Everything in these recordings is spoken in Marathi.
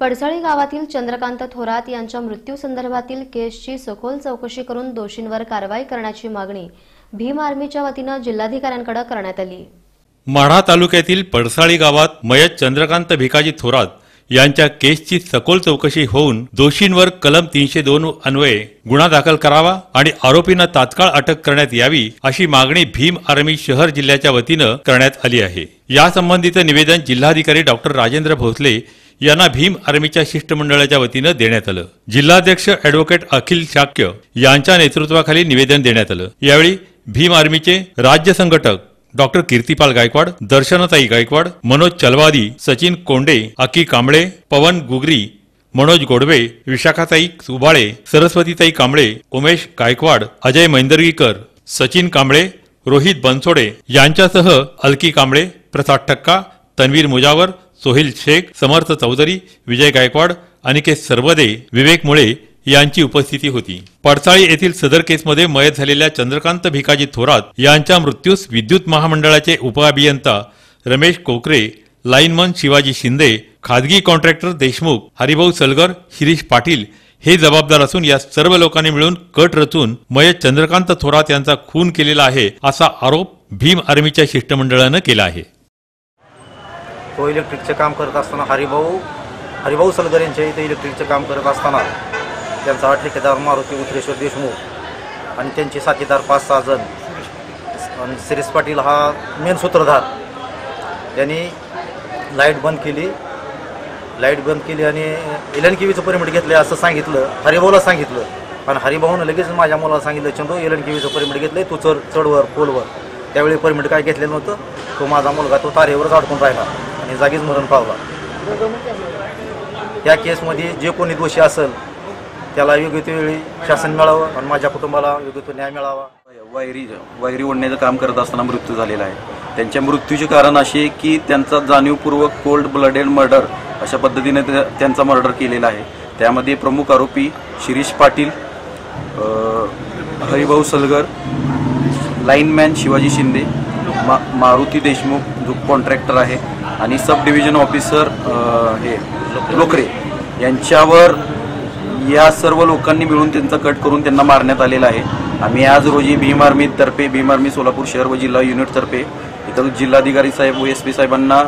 पडसाळी गावातील चंद्रकांत थोरात यांच्या मृत्यूसंदर्भातील केसची सखोल चौकशी करून दोषींवर कारवाई करण्याची मागणी भीम आर्मीच्या वतीनं जिल्हाधिकाऱ्यांकडे करण्यात आली. माढा तालुक्यातील पडसाळी गावात मयत चंद्रकांत भिकाजी थोरात यांच्या केसची सखोल चौकशी होऊन दोषींवर कलम तीनशे दोन अन्वये गुन्हा दाखल करावा आणि आरोपींना तात्काळ अटक करण्यात यावी अशी मागणी भीम आर्मी शहर जिल्ह्याच्या वतीनं करण्यात आली आहे. यासंबंधीचं निवेदन जिल्हाधिकारी डॉक्टर राजेंद्र भोसले यांना भीम आर्मीच्या शिष्टमंडळाच्या वतीनं देण्यात आलं. जिल्हाध्यक्ष अॅडव्होकेट अखिल शाक्य यांच्या नेतृत्वाखाली निवेदन देण्यात आलं. यावेळी भीम आर्मीचे राज्य संघटक डॉक्टर कीर्तिपाल गायकवाड दर्शनताई गायकवाड मनोज चलवादी सचिन कोंडे अकी कांबळे पवन गुगरी मनोज गोडवे विशाखाताई सुबाळे सरस्वतीताई कांबळे उमेश गायकवाड अजय मैंदर्गीकर सचिन कांबळे रोहित बनसोडे यांच्यासह अलकी कांबळे प्रसाद ठक्का तन्वीर मुजावर सोहिल शेख समर्थ चौधरी विजय गायकवाड अनिकेत सर्वदे विवेक मुळे यांची उपस्थिती होती. पडसाळी येथील सदर केसमध्ये मयत झालेल्या चंद्रकांत भिकाजी थोरात यांच्या मृत्यूस विद्युत महामंडळाचे उपअभियंता रमेश कोकरे लाईनमन शिवाजी शिंदे खाजगी कॉन्ट्रॅक्टर देशमुख हरिभाऊ सलगर शिरीष पाटील हे जबाबदार असून या सर्व लोकांनी मिळून कट रचून मयत चंद्रकांत थोरात यांचा खून केलेला आहे असा आरोप भीम आर्मीच्या शिष्टमंडळानं केला आहे. तो इलेक्ट्रिकचे काम करत असताना हरिभाऊ हरिभाऊ सलगर यांच्या इथे इलेक्ट्रिकचे काम करत असताना त्यांचा ठेकेदार मारुती उतरेश्वर देशमुख आणि त्यांचे साथीदार पाच सहा जण आणि सिरीस पाटील हा मेन सूत्रधार. यांनी लाइट बंद केली. लाइट बंद केली आणि एल एन परमिट घेतलं असं सांगितलं. हरिभाऊला सांगितलं. आणि हरिभाऊनं लगेच माझ्या मुलाला सांगितलं चंदू एल एन परमिट घेतलं तू चढ चढवर पोलवर त्यावेळी परमिट काय घेतलेलं नव्हतं. तो माझा मुलगा तो तारेवरच अडकून राहिला. आणि जागीच मरण पावला. या केसमध्ये जे कोणी दोषी असेल त्याला योग्य ते वेळी शासन मिळावं आणि माझ्या कुटुंबाला योग्य तो न्याय मिळावा. वायरी वायरी ओढण्याचं काम करत असताना मृत्यू झालेला आहे. त्यांच्या मृत्यूचे कारण असे की त्यांचा जाणीवपूर्वक कोल्ड ब्लडेड मर्डर अशा पद्धतीने त्यांचा मर्डर केलेला आहे. त्यामध्ये प्रमुख आरोपी शिरीष पाटील हरिभाऊ सलगर लाईनमॅन शिवाजी शिंदे मा मारुती देशमुख जो कॉन्ट्रॅक्टर आहे आणि सब डिव्हिजन ऑफिसर हे लोकरे यांच्यावर या सर्व लोकांनी मिळून त्यांचा कट करून त्यांना मारण्यात आलेला आहे. आम्ही आज रोजी भीम आर्मी तर्फे भीम आर्मी सोलापूर शहर व जिल्हा युनिट तर्फे इथं जिल्हाधिकारी साहेब व एस पी साहेबांना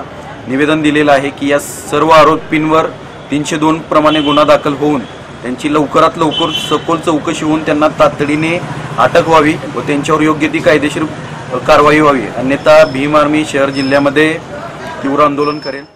निवेदन दिलेलं आहे की या सर्व आरोपींवर तीनशे दोन प्रमाणे गुन्हा दाखल होऊन त्यांची लवकरात लवकर सखोल चौकशी होऊन त्यांना तातडीने अटक व्हावी व त्यांच्यावर योग्य ती कायदेशीर कारवाई व्हावी. अन्यथा भीम आर्मी शहर जिल्ह्यामध्ये तीव्र आंदोलन करेल